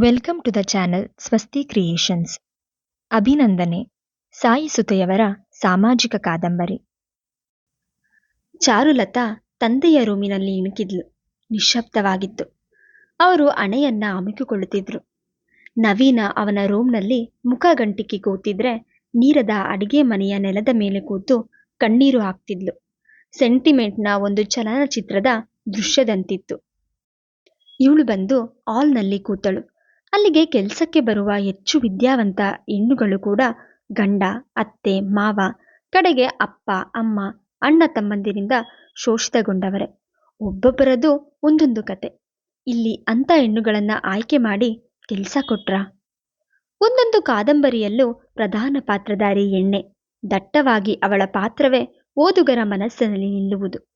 Welcome to the channel Swasti creations. ಅಭಿನಂದನೆ. ಸಾಯಿ ಸುತೆಯವರ ಸಾಮಾಜಿಕ ಕಾದಂಬರಿ. ಚಾರುಲತಾ ತಂದೆಯ ರೂಮಿನಲ್ಲಿ ಇಣುಕಿದ್ಲು. ನಿಶ್ಶಬ್ದವಾಗಿತ್ತು. ಅವರು ಅಣೆಯನ್ನ ಅಮುಕಿಕೊಳ್ಳುತ್ತಿದ್ರು. ನವೀನ ಅವನ ರೂಮ್ನಲ್ಲಿ ಮುಖ ಗಂಟಿಕ್ಕಿ ಕೂತಿದ್ರೆ ನೀರದ ಅಡಿಗೆ ಮನೆಯ ನೆಲದ ಮೇಲೆ ಕೂತು ಕಣ್ಣೀರು ಹಾಕ್ತಿದ್ಲು. ಸೆಂಟಿಮೆಂಟ್ನ ಒಂದು ಚಲನಚಿತ್ರದ ದೃಶ್ಯದಂತಿತ್ತು. ಇವಳು ಬಂದು ಹಾಲ್ನಲ್ಲಿ ಕೂತಳು. ಅಲ್ಲಿಗೆ ಕೆಲಸಕ್ಕೆ ಬರುವ ಹೆಚ್ಚು ವಿದ್ಯಾವಂತ ಹೆಣ್ಣುಗಳು ಕೂಡ ಗಂಡ, ಅತ್ತೆ, ಮಾವ, ಕಡೆಗೆ ಅಪ್ಪ, ಅಮ್ಮ, ಅಣ್ಣ ತಮ್ಮಂದಿರಿಂದ ಶೋಷಿತಗೊಂಡವರೇ. ಒಬ್ಬೊಬ್ಬರದು ಒಂದೊಂದು ಕತೆ. ಇಲ್ಲಿ ಅಂಥ ಹೆಣ್ಣುಗಳನ್ನ ಆಯ್ಕೆ ಮಾಡಿ ಕೆಲಸ ಕೊಟ್ರ? ಒಂದೊಂದು ಕಾದಂಬರಿಯಲ್ಲೂ ಪ್ರಧಾನ ಪಾತ್ರಧಾರಿ ಎಣ್ಣೆ ದಟ್ಟವಾಗಿ ಅವಳ ಪಾತ್ರವೇ ಓದುಗರ ಮನಸ್ಸಿನಲ್ಲಿ ನಿಲ್ಲುವುದು.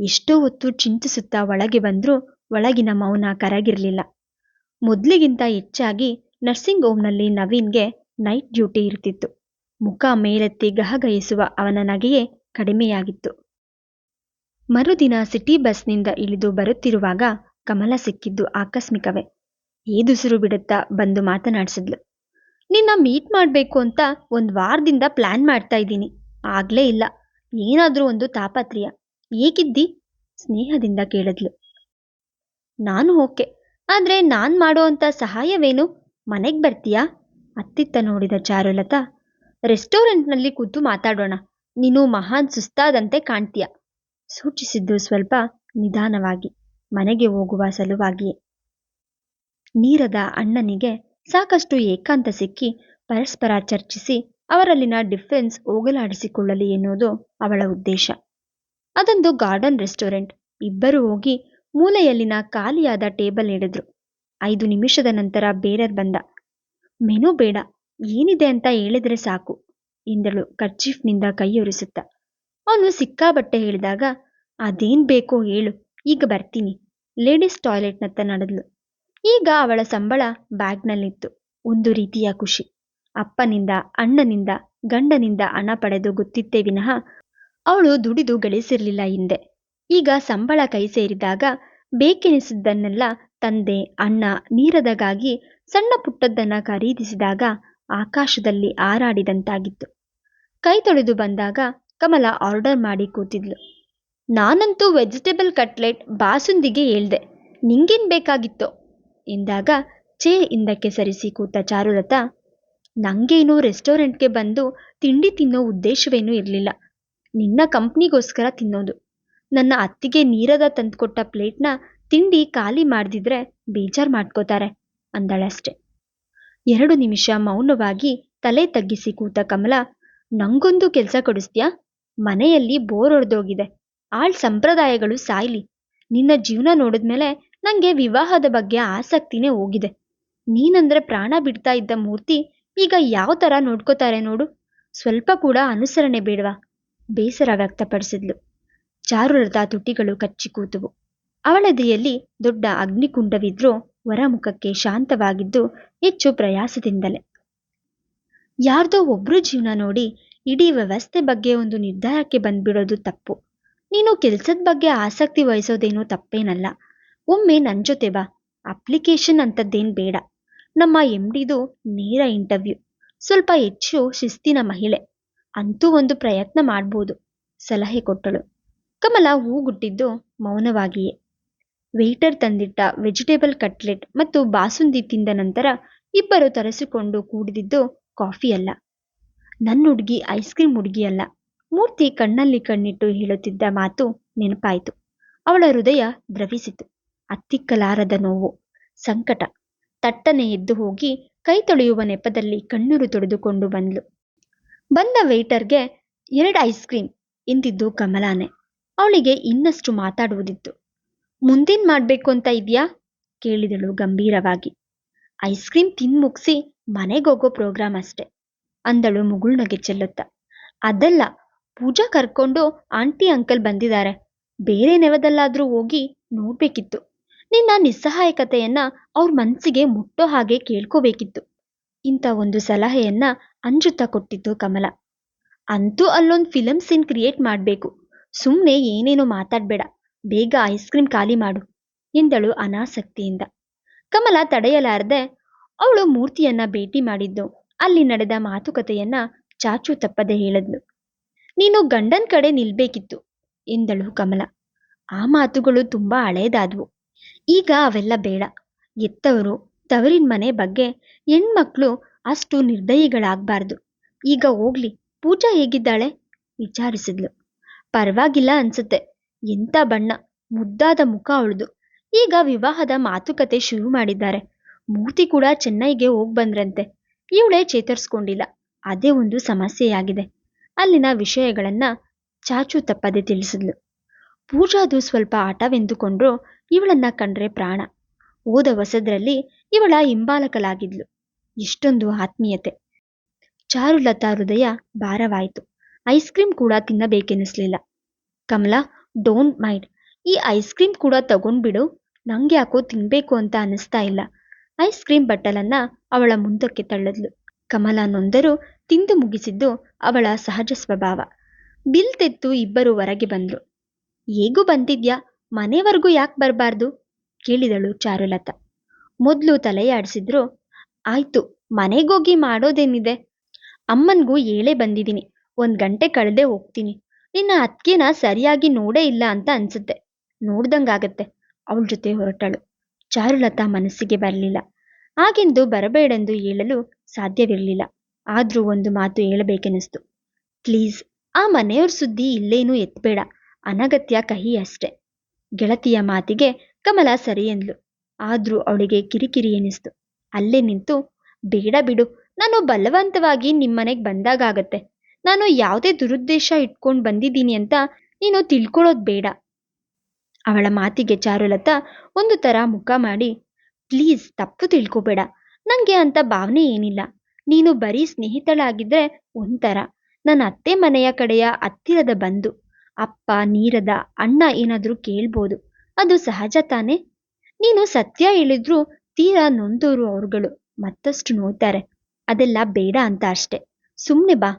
ಎಷ್ಟೋ ಹೊತ್ತು ಚಿಂತಿಸುತ್ತಾ ಒಳಗೆ ಬಂದರೂ ಒಳಗಿನ ಮೌನ ಕರಗಿರಲಿಲ್ಲ. ಮೊದಲಿಗಿಂತ ಹೆಚ್ಚಾಗಿ ನರ್ಸಿಂಗ್ ಹೋಮ್ನಲ್ಲಿ ನವೀನ್ಗೆ ನೈಟ್ ಡ್ಯೂಟಿ ಇರ್ತಿತ್ತು. ಮುಖ ಮೇಲೆತ್ತಿ ಗಹಗಯಿಸುವ ಅವನ ನಗೆಯೇ ಕಡಿಮೆಯಾಗಿತ್ತು. ಮರುದಿನ ಸಿಟಿ ಬಸ್ನಿಂದ ಇಳಿದು ಬರುತ್ತಿರುವಾಗ ಕಮಲ ಸಿಕ್ಕಿದ್ದು ಆಕಸ್ಮಿಕವೇ. ಏದುಸಿರು ಬಿಡುತ್ತಾ ಬಂದು ಮಾತನಾಡಿಸಿದ್ಲು. ನಿನ್ನ ಮೀಟ್ ಮಾಡಬೇಕು ಅಂತ ಒಂದು ವಾರದಿಂದ ಪ್ಲಾನ್ ಮಾಡ್ತಾ ಇದ್ದೀನಿ. ಆಗ್ಲೇ ಇಲ್ಲ. ಏನಾದರೂ ಒಂದು ತಾಪತ್ರಿಯ. ಏಕಿದ್ದಿ? ಸ್ನೇಹದಿಂದ ಕೇಳಿದ್ಲು. ನಾನು ಓಕೆ. ಆದರೆ ನಾನು ಅಂಥ ಸಹಾಯವೇನು? ಮನೆಗೆ ಬರ್ತೀಯಾ? ಅತ್ತಿತ್ತ ನೋಡಿದ ಚಾರುಲತಾ, ರೆಸ್ಟೋರೆಂಟ್ನಲ್ಲಿ ಕೂತು ಮಾತಾಡೋಣ. ನೀನು ಮಹಾನ್ ಸುಸ್ತಾದಂತೆ ಕಾಣ್ತೀಯ. ಸೂಚಿಸಿದ್ದು ಸ್ವಲ್ಪ ನಿಧಾನವಾಗಿ, ಮನೆಗೆ ಹೋಗುವ ಸಲುವಾಗಿಯೇ. ನೀರದ ಅಣ್ಣನಿಗೆ ಸಾಕಷ್ಟು ಏಕಾಂತ ಸಿಕ್ಕಿ ಪರಸ್ಪರ ಚರ್ಚಿಸಿ ಅವರಲ್ಲಿನ ಡಿಫೆನ್ಸ್ ಹೋಗಲಾಡಿಸಿಕೊಳ್ಳಲಿ ಎನ್ನುವುದು ಅವಳ ಉದ್ದೇಶ. ಅದೊಂದು ಗಾರ್ಡನ್ ರೆಸ್ಟೋರೆಂಟ್. ಇಬ್ಬರು ಹೋಗಿ ಮೂಲೆಯಲ್ಲಿನ ಖಾಲಿಯಾದ ಟೇಬಲ್ ಹಿಡಿದ್ರು ಐದು ನಿಮಿಷದ ನಂತರ ಬೇರರ್ ಬಂದ. ಮೆನು ಬೇಡ, ಏನಿದೆ ಅಂತ ಹೇಳಿದ್ರೆ ಸಾಕು ಎಂದಳು ಕರ್ಚೀಫ್ನಿಂದ ಕೈಯೊರಿಸುತ್ತ. ಅವನು ಸಿಕ್ಕಾಬಟ್ಟೆ ಹೇಳಿದಾಗ, ಅದೇನ್ ಬೇಕೋ ಹೇಳು, ಈಗ ಬರ್ತೀನಿ ಲೇಡೀಸ್ ಟಾಯ್ಲೆಟ್ನತ್ತ ನಡೆದ್ಲು. ಈಗ ಅವಳ ಸಂಬಳ ಬ್ಯಾಗ್ನಲ್ಲಿತ್ತು, ಒಂದು ರೀತಿಯ ಖುಷಿ. ಅಪ್ಪನಿಂದ, ಅಣ್ಣನಿಂದ, ಗಂಡನಿಂದ ಹಣ ಪಡೆದು ಗೊತ್ತಿತ್ತೇ ವಿನಃ ಅವಳು ದುಡಿದು ಗಳಿಸಿರ್ಲಿಲ್ಲ ಹಿಂದೆ. ಈಗ ಸಂಬಳ ಕೈ ಸೇರಿದಾಗ ಬೇಕೆನಿಸಿದ್ದನ್ನೆಲ್ಲ ತಂದೆ, ಅಣ್ಣ, ನೀರದಗಾಗಿ, ಸಣ್ಣ ಪುಟ್ಟದ್ದನ್ನ ಖರೀದಿಸಿದಾಗ ಆಕಾಶದಲ್ಲಿ ಹಾರಾಡಿದಂತಾಗಿತ್ತು. ಕೈ ತೊಳೆದು ಬಂದಾಗ ಕಮಲ ಆರ್ಡರ್ ಮಾಡಿ ಕೂತಿದ್ಲು. ನಾನಂತೂ ವೆಜಿಟೇಬಲ್ ಕಟ್ಲೆಟ್ ಬಾಸುಂದಿಗೆ ಹೇಳ್ದೆ, ನಿಂಗೇನು ಬೇಕಾಗಿತ್ತು? ಎಂದಾಗ ಚೇ ಹಿಂದಕ್ಕೆ ಸರಿಸಿ ಕೂತ ಚಾರುಲತ, ನಂಗೇನು ರೆಸ್ಟೋರೆಂಟ್ಗೆ ಬಂದು ತಿಂಡಿ ತಿನ್ನೋ ಉದ್ದೇಶವೇನೂ ಇರಲಿಲ್ಲ. ನಿನ್ನ ಕಂಪ್ನಿಗೋಸ್ಕರ ತಿನ್ನೋದು. ನನ್ನ ಅತ್ತಿಗೆ ನೀರದ ತಂದ್ಕೊಟ್ಟ ಪ್ಲೇಟ್ನ ತಿಂಡಿ ಖಾಲಿ ಮಾಡ್ದಿದ್ರೆ ಬೇಜಾರ್ ಮಾಡ್ಕೋತಾರೆ, ಅಂದಳಷ್ಟೆ. ಎರಡು ನಿಮಿಷ ಮೌನವಾಗಿ ತಲೆ ತಗ್ಗಿಸಿ ಕೂತ ಕಮಲ, ನಂಗೊಂದು ಕೆಲಸ ಕೊಡಿಸ್ತೀಯಾ? ಮನೆಯಲ್ಲಿ ಬೋರ್ ಹೊಡೆದೋಗಿದೆ ಆಳ್ ಸಂಪ್ರದಾಯಗಳು ಸಾಯ್ಲಿ. ನಿನ್ನ ಜೀವನ ನೋಡಿದ್ಮೇಲೆ ನಂಗೆ ವಿವಾಹದ ಬಗ್ಗೆ ಆಸಕ್ತಿನೇ ಹೋಗಿದೆ. ನೀನಂದ್ರೆ ಪ್ರಾಣ ಬಿಡ್ತಾ ಇದ್ದ ಮೂರ್ತಿ ಈಗ ಯಾವ ಥರ ನೋಡ್ಕೋತಾರೆ ನೋಡು. ಸ್ವಲ್ಪ ಕೂಡ ಅನುಸರಣೆ ಬೇಡವಾ? ಬೇಸರ ವ್ಯಕ್ತಪಡಿಸಿದ್ಲು. ಚಾರುಲತಾ ತುಟಿಗಳು ಕಚ್ಚಿ ಕೂತುವು. ಅವಳದೆಯಲ್ಲಿ ದೊಡ್ಡ ಅಗ್ನಿಕುಂಡವಿದ್ರೂ ವರಮುಖಕ್ಕೆ ಶಾಂತವಾಗಿದ್ದು ಹೆಚ್ಚು ಪ್ರಯಾಸದಿಂದಲೇ. ಯಾರ್ದೋ ಒಬ್ರು ಜೀವನ ನೋಡಿ ಇಡೀ ವ್ಯವಸ್ಥೆ ಬಗ್ಗೆ ಒಂದು ನಿರ್ಧಾರಕ್ಕೆ ಬಂದ್ಬಿಡೋದು ತಪ್ಪು. ನೀನು ಕೆಲ್ಸದ ಬಗ್ಗೆ ಆಸಕ್ತಿ ವಹಿಸೋದೇನೂ ತಪ್ಪೇನಲ್ಲ. ಒಮ್ಮೆ ನನ್ನ ಜೊತೆ ಬಾ. ಅಪ್ಲಿಕೇಶನ್ ಅಂಥದ್ದೇನು ಬೇಡ. ನಮ್ಮ ಎಂ ಡಿದು ನೇರ ಇಂಟರ್ವ್ಯೂ. ಸ್ವಲ್ಪ ಹೆಚ್ಚು ಶಿಸ್ತಿನ ಮಹಿಳೆ. ಅಂತೂ ಒಂದು ಪ್ರಯತ್ನ ಮಾಡ್ಬೋದು. ಸಲಹೆ ಕೊಟ್ಟಳು. ಕಮಲ ಹೂಗುಟ್ಟಿದ್ದು ಮೌನವಾಗಿಯೇ. ವೇಟರ್ ತಂದಿಟ್ಟ ವೆಜಿಟೇಬಲ್ ಕಟ್ಲೆಟ್ ಮತ್ತು ಬಾಸುಂದಿ ತಿಂದ ನಂತರ ಇಬ್ಬರು ತರಿಸಿಕೊಂಡು ಕೂಡಿದಿದ್ದು ಕಾಫಿ ಅಲ್ಲ. ನನ್ನ ಹುಡುಗಿ ಐಸ್ ಕ್ರೀಮ್ ಹುಡುಗಿ ಅಲ್ಲ. ಮೂರ್ತಿ ಕಣ್ಣಲ್ಲಿ ಕಣ್ಣಿಟ್ಟು ಹೇಳುತ್ತಿದ್ದ ಮಾತು ನೆನಪಾಯಿತು. ಅವಳ ಹೃದಯ ದ್ರವಿಸಿತು. ಅತ್ತಿಕ್ಕಲಾರದ ನೋವು, ಸಂಕಟ. ತಟ್ಟನೆ ಎದ್ದು ಹೋಗಿ ಕೈ ತೊಳೆಯುವ ನೆಪದಲ್ಲಿ ಕಣ್ಣೀರು ತೊಡೆದುಕೊಂಡು ಬಂದ್ಲು. ಬಂದ ವೇಟರ್ಗೆ ಎರಡು ಐಸ್ ಕ್ರೀಮ್ ಎಂದಿದ್ದು ಕಮಲಾನೆ. ಅವಳಿಗೆ ಇನ್ನಷ್ಟು ಮಾತಾಡುವುದಿತ್ತು. ಮುಂದೇನ್ ಮಾಡ್ಬೇಕು ಅಂತ ಇದ್ಯಾ? ಕೇಳಿದಳು ಗಂಭೀರವಾಗಿ. ಐಸ್ ಕ್ರೀಮ್ ತಿಂದ್ ಮುಗಿಸಿ ಮನೆಗೋಗೋ ಪ್ರೋಗ್ರಾಮ್ ಅಷ್ಟೆ, ಅಂದಳು ಮುಗುಳ್ನಗೆ ಚೆಲ್ಲುತ್ತ. ಅದಲ್ಲ, ಪೂಜಾ ಕರ್ಕೊಂಡು ಆಂಟಿ, ಅಂಕಲ್ ಬಂದಿದ್ದಾರೆ ಬೇರೆ ನೆವದಲ್ಲಾದ್ರೂ ಹೋಗಿ ನೋಡ್ಬೇಕಿತ್ತು. ನಿನ್ನ ನಿಸ್ಸಹಾಯಕತೆಯನ್ನ ಅವ್ರ ಮನ್ಸಿಗೆ ಮುಟ್ಟೋ ಹಾಗೆ ಕೇಳ್ಕೋಬೇಕಿತ್ತು ಇಂಥ ಒಂದು ಸಲಹೆಯನ್ನ ಅಂಜುತ್ತಾ ಕೊಟ್ಟಿದ್ದು ಕಮಲ. ಅಂತೂ ಅಲ್ಲೊಂದು ಫಿಲಮ್ ಸೀನ್ ಕ್ರಿಯೇಟ್ ಮಾಡಬೇಕು. ಸುಮ್ಮನೆ ಏನೇನೋ ಮಾತಾಡ್ಬೇಡ, ಬೇಗ ಐಸ್ ಕ್ರೀಮ್ ಖಾಲಿ ಮಾಡು, ಎಂದಳು ಅನಾಸಕ್ತಿಯಿಂದ. ಕಮಲ ತಡೆಯಲಾರದೆ ಅವಳು ಮೂರ್ತಿಯನ್ನ ಭೇಟಿ ಮಾಡಿದ್ದು, ಅಲ್ಲಿ ನಡೆದ ಮಾತುಕತೆಯನ್ನ ಚಾಚು ತಪ್ಪದೆ ಹೇಳಿದ್ಲು. ನೀನು ಗಂಡನ್ ಕಡೆ ನಿಲ್ಬೇಕಿತ್ತು, ಎಂದಳು ಕಮಲ. ಆ ಮಾತುಗಳು ತುಂಬಾ ಹಳೇದಾದ್ವು. ಈಗ ಅವೆಲ್ಲ ಬೇಡ, ಎತ್ತವರು, ತವರಿನ ಮನೆ ಬಗ್ಗೆ ಹೆಣ್ಮಕ್ಳು ಅಷ್ಟು ನಿರ್ದಯಿಗಳಾಗ್ಬಾರ್ದು. ಈಗ ಹೋಗ್ಲಿ, ಪೂಜಾ ಹೇಗಿದ್ದಾಳೆ? ವಿಚಾರಿಸಿದ್ಲು. ಪರವಾಗಿಲ್ಲ ಅನ್ಸುತ್ತೆ. ಎಂಥ ಬಣ್ಣ. ಮುದ್ದಾದ ಮುಖ ಅವಳದು. ಈಗ ವಿವಾಹದ ಮಾತುಕತೆ ಶುರು ಮಾಡಿದ್ದಾರೆ. ಮೂರ್ತಿ ಕೂಡ ಚೆನ್ನೈಗೆ ಹೋಗ್ಬಂದ್ರಂತೆ ಇವಳೇ ಚೇತರಿಸ್ಕೊಂಡಿಲ್ಲ. ಅದೇ ಒಂದು ಸಮಸ್ಯೆಯಾಗಿದೆ. ಅಲ್ಲಿನ ವಿಷಯಗಳನ್ನ ಚಾಚು ತಪ್ಪದೆ ತಿಳಿಸಿದ್ಲು. ಪೂಜಾದು ಸ್ವಲ್ಪ ಆಟವೆಂದುಕೊಂಡ್ರು ಇವಳನ್ನ ಕಂಡ್ರೆ ಪ್ರಾಣ. ಓದ ಹೊಸದ್ರಲ್ಲಿ ಇವಳ ಹಿಂಬಾಲಕಲಾಗಿದ್ಲು. ಇಷ್ಟೊಂದು ಆತ್ಮೀಯತೆ. ಚಾರುಲತಾ ಹೃದಯ ಭಾರವಾಯಿತು. ಐಸ್ ಕ್ರೀಮ್ ಕೂಡ ತಿನ್ನಬೇಕೆನಿಸ್ಲಿಲ್ಲ. ಕಮಲಾ ಡೋಂಟ್ ಮೈಂಡ್ ಈ ಐಸ್ ಕ್ರೀಮ್ ಕೂಡ ತಗೊಂಡ್ಬಿಡು. ನಂಗೆ ಯಾಕೋ ತಿನ್ಬೇಕು ಅಂತ ಅನಿಸ್ತಾ ಇಲ್ಲ. ಐಸ್ ಕ್ರೀಮ್ ಬಟ್ಟಲನ್ನ ಅವಳ ಮುಂದಕ್ಕೆ ತಳ್ಳದ್ಲು. ಕಮಲ ನೊಂದರು ತಿಂದು ಮುಗಿಸಿದ್ದು ಅವಳ ಸಹಜ ಸ್ವಭಾವ. ಬಿಲ್ ತೆತ್ತು ಇಬ್ಬರು ಹೊರಗೆ ಬಂದ್ರು. ಹೇಗೂ ಬಂದಿದ್ಯಾ? ಮನೆವರೆಗೂ ಯಾಕೆ ಬರಬಾರ್ದು? ಕೇಳಿದಳು ಚಾರುಲತ. ಮೊದಲು ತಲೆಯಾಡಿಸಿದ್ರು, ಆಯ್ತು, ಮನೆಗೋಗಿ ಮಾಡೋದೇನಿದೆ? ಅಮ್ಮನ್ಗೂ ಏಳೆ ಬಂದಿದ್ದೀನಿ. ಒಂದ್ ಗಂಟೆ ಕಳೆದೇ ಹೋಗ್ತೀನಿ. ನಿನ್ನ ಅತ್ತಿಗೆನ ಸರಿಯಾಗಿ ನೋಡೇ ಇಲ್ಲ ಅಂತ ಅನ್ಸುತ್ತೆ. ನೋಡ್ದಂಗಾಗತ್ತೆ ಅವಳ ಜೊತೆ ಹೊರಟಳು. ಚಾರುಲತಾ ಮನಸ್ಸಿಗೆ ಬರಲಿಲ್ಲ. ಹಾಗೆಂದು ಬರಬೇಡೆಂದು ಹೇಳಲು ಸಾಧ್ಯವಿರಲಿಲ್ಲ. ಆದ್ರೂ ಒಂದು ಮಾತು ಹೇಳಬೇಕೆನಿಸ್ತು. ಪ್ಲೀಸ್, ಆ ಮನೆಯವ್ರ ಸುದ್ದಿ ಇಲ್ಲೇನೂ ಎತ್ಬೇಡ. ಅನಗತ್ಯ ಕಹಿ ಅಷ್ಟೆ. ಗೆಳತಿಯ ಮಾತಿಗೆ ಕಮಲ ಸರಿ ಎಂದ್ಲು. ಆದ್ರೂ ಅವಳಿಗೆ ಕಿರಿಕಿರಿ ಎನಿಸ್ತು. ಅಲ್ಲೇ ನಿಂತು, ಬೇಡ ಬಿಡು. ನಾನು ಬಲವಂತವಾಗಿ ನಿಮ್ಮನೆಗೆ ಬಂದಾಗತ್ತೆ ನಾನು ಯಾವುದೇ ದುರುದ್ದೇಶ ಇಟ್ಕೊಂಡು ಬಂದಿದ್ದೀನಿ ಅಂತ ನೀನು ತಿಳ್ಕೊಳ್ಳೋದು ಬೇಡ. ಅವಳ ಮಾತಿಗೆ ಚಾರುಲತಾ ಒಂದು ತರ ಮುಖ ಮಾಡಿ, ಪ್ಲೀಸ್, ತಪ್ಪು ತಿಳ್ಕೊಬೇಡ. ನಂಗೆ ಅಂತ ಭಾವನೆ ಏನಿಲ್ಲ. ನೀನು ಬರೀ ಸ್ನೇಹಿತಳಾಗಿದ್ರೆ ಒಂಥರ. ನನ್ನ ಅತ್ತೆ ಮನೆಯ ಕಡೆಯ ಹತ್ತಿರದ ಬಂದು, ಅಪ್ಪ, ನೀರದ ಅಣ್ಣ ಏನಾದರೂ ಕೇಳ್ಬೋದು. ಅದು ಸಹಜ ತಾನೇ? ನೀನು ಸತ್ಯ ಹೇಳಿದ್ರು ತೀರಾ ನೊಂದೋರು ಅವ್ರುಗಳು ಮತ್ತಷ್ಟು ನೋಯ್ತಾರೆ. ಅದೆಲ್ಲ ಬೇಡ ಅಂತ ಅಷ್ಟೆ. ಸುಮ್ಮನೆ ಬಾ.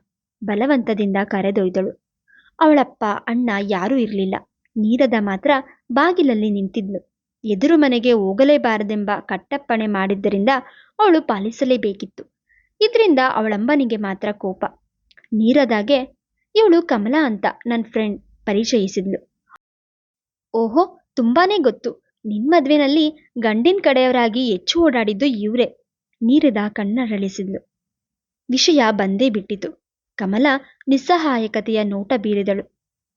ಬಲವಂತದಿಂದ ಕರೆದೊಯ್ದಳು. ಅವಳಪ್ಪ, ಅಣ್ಣ ಯಾರೂ ಇರಲಿಲ್ಲ. ನೀರದ ಮಾತ್ರ ಬಾಗಿಲಲ್ಲಿ ನಿಂತಿದ್ಲು. ಎದುರು ಮನೆಗೆ ಹೋಗಲೇಬಾರದೆಂಬ ಕಟ್ಟಪ್ಪಣೆ ಮಾಡಿದ್ದರಿಂದ ಅವಳು ಪಾಲಿಸಲೇಬೇಕಿತ್ತು. ಇದರಿಂದ ಅವಳಂಬನಿಗೆ ಮಾತ್ರ ಕೋಪ. ನೀರದಾಗೆ, ಇವಳು ಕಮಲಾ ಅಂತ ನನ್ನ ಫ್ರೆಂಡ್ ಪರಿಚಯಿಸಿದ್ಲು. ಓಹೋ, ತುಂಬಾನೇ ಗೊತ್ತು. ನಿನ್ ಮದ್ವೆನಲ್ಲಿ ಗಂಡಿನ ಕಡೆಯವರಾಗಿ ಹೆಚ್ಚು ಓಡಾಡಿದ್ದು ಇವ್ರೆ. ನೀರದ ಕಣ್ಣರಳಿಸಿದ್ಲು. ವಿಷಯ ಬಂದೇ ಬಿಟ್ಟಿತು. ಕಮಲ ನಿಸ್ಸಹಾಯಕತೆಯ ನೋಟ ಬೀರಿದಳು.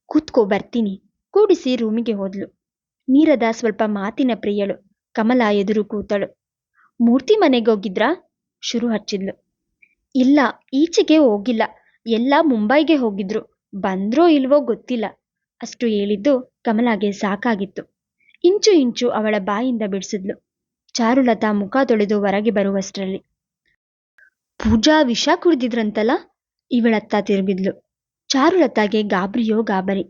ಕೂತ್ಕೋ ಬರ್ತೀನಿ. ಕೂಡಿಸಿ ರೂಮಿಗೆ ಹೋದ್ಲು. ನೀರದ ಸ್ವಲ್ಪ ಮಾತಿನ ಪ್ರಿಯಳು ಕಮಲ ಎದುರು ಕೂತಳು. ಮೂರ್ತಿ ಮನೆಗೋಗಿದ್ರಾ ಶುರು ಹಚ್ಚಿದ್ಲು. ಇಲ್ಲ, ಈಚೆಗೆ ಹೋಗಿಲ್ಲ. ಎಲ್ಲ ಮುಂಬೈಗೆ ಹೋಗಿದ್ರು. ಬಂದ್ರೋ ಇಲ್ವೋ ಗೊತ್ತಿಲ್ಲ. ಅಷ್ಟು ಹೇಳಿದ್ದು ಕಮಲಾಗೆ ಸಾಕಾಗಿತ್ತು. ಇಂಚು ಇಂಚು ಅವಳ ಬಾಯಿಂದ ಬಿಡಿಸಿದ್ಲು. ಚಾರುಲತಾ ಮುಖ ತೊಳೆದು ಹೊರಗೆ ಬರುವಷ್ಟರಲ್ಲಿ. ಪೂಜಾ ವಿಷ ಕುಡ್ದಿದ್ರಂತಲ್ಲ ಇವಳತ್ತ ತಿರುಗಿದ್ಲು. ಚಾರುಲತಾಗೆ ಗಾಬರಿಯೋ ಗಾಬರಿ.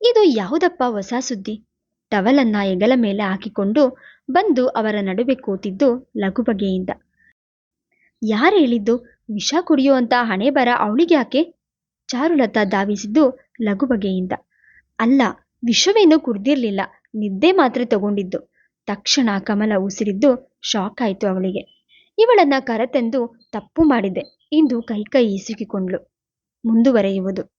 ಇದು ಯಾವುದಪ್ಪ ಹೊಸ ಸುದ್ದಿ? ಟವಲನ್ನ ಹೆಗಲ ಮೇಲೆ ಹಾಕಿಕೊಂಡು ಬಂದು ಅವರ ನಡುವೆ ಕೂತಿದ್ದು ಲಘುಬಗೆಯಿಂದ. ಯಾರು ಹೇಳಿದ್ದು? ವಿಷ ಕುಡಿಯೋ ಅಂತ ಹಣೆ ಬರ ಅವಳಿಗೆ ಯಾಕೆ? ಚಾರುಲತಾ ಧಾವಿಸಿದ್ದು ಲಘುಬಗೆಯಿಂದ. ಅಲ್ಲ, ವಿಷವೇನೂ ಕುಡ್ದಿರ್ಲಿಲ್ಲ. ನಿದ್ದೆ ಮಾತ್ರ ತಗೊಂಡಿದ್ದು. ತಕ್ಷಣ ಕಮಲ ಉಸಿರಿದ್ದು ಶಾಕ್ ಆಯಿತು ಅವಳಿಗೆ. ಇವಳನ್ನ ಕರೆತಂದು ತಪ್ಪು ಮಾಡಿದೆ ಎಂದು ಕೈ ಇಸುಕಿಕೊಂಡ್ಳು. ಮುಂದುವರೆಯುವುದು.